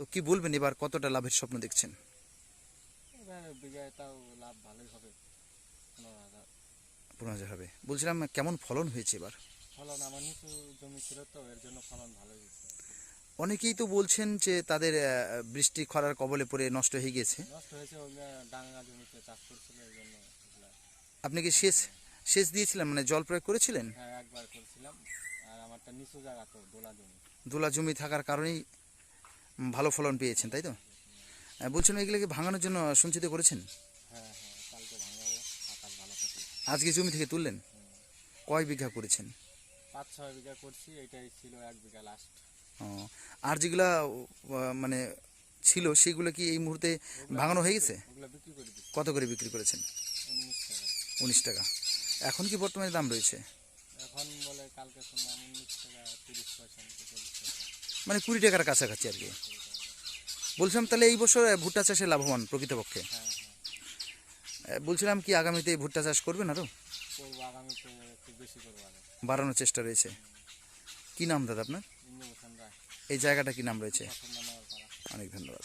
তো কি বলবেন এবার কতটা লাভের স্বপ্ন দেখছেন? লাভ ভালোই হবে। পনেরো হাজার। হবে। বলছিলাম কেমন ফলন হয়েছে এবার? ফলন আমার নিচু জমি ছিল তো এর জন্য ফলন হয়েছে। অনেকেই তো বলছেন যে তাদের বৃষ্টি খরার কবলে পড়ে নষ্ট হয়ে গেছে নষ্ট হয়েছে ডাঙ্গা জমিতে চাষ করছিল জন্য আপনি কি সেচ সেচ দিয়েছিলেন মানে জল প্রয়োগ করেছিলেন? হ্যাঁ একবার করছিলাম। আর আমারটা নিচু জায়গা তো দোলা জমি। দোলা জমি থাকার কারণেই ভালো ফলন পেয়েছেন তাই তো? বলছিলাম এগুলোকে ভাঙানোর জন্য সঞ্চিত করেছেন? হ্যাঁ হ্যাঁ আজকে জমি থেকে তুললেন? কয় বিঘা করেছেন? পাঁচ ছয় বিঘা করছি এটাই ছিল এক বিঘা লাস্ট ও, আর যেগুলা মানে ছিল সেগুলো কি এই মুহূর্তে ভাঙানো হয়ে গেছে? কত করে বিক্রি করেছেন? উনিশ টাকা। এখন কি বর্তমানে দাম রয়েছে? এখন বলে কালকে শুনলাম উনিশ টাকা তিরিশ পয়সা মতো চল্লিশ টাকা মানে কুড়ি টাকার কাছাকাছি আর কি। বলছিলাম তাহলে এই বছর ভুট্টা চাষে লাভবান প্রকৃতপক্ষে। বলছিলাম কি আগামীতে ভুট্টা চাষ করবেন আরও আগে বাড়ানোর চেষ্টা রয়েছে। কি নাম দাদা আপনার? এই জায়গাটা কি নাম রয়েছে? অনেক ধন্যবাদ।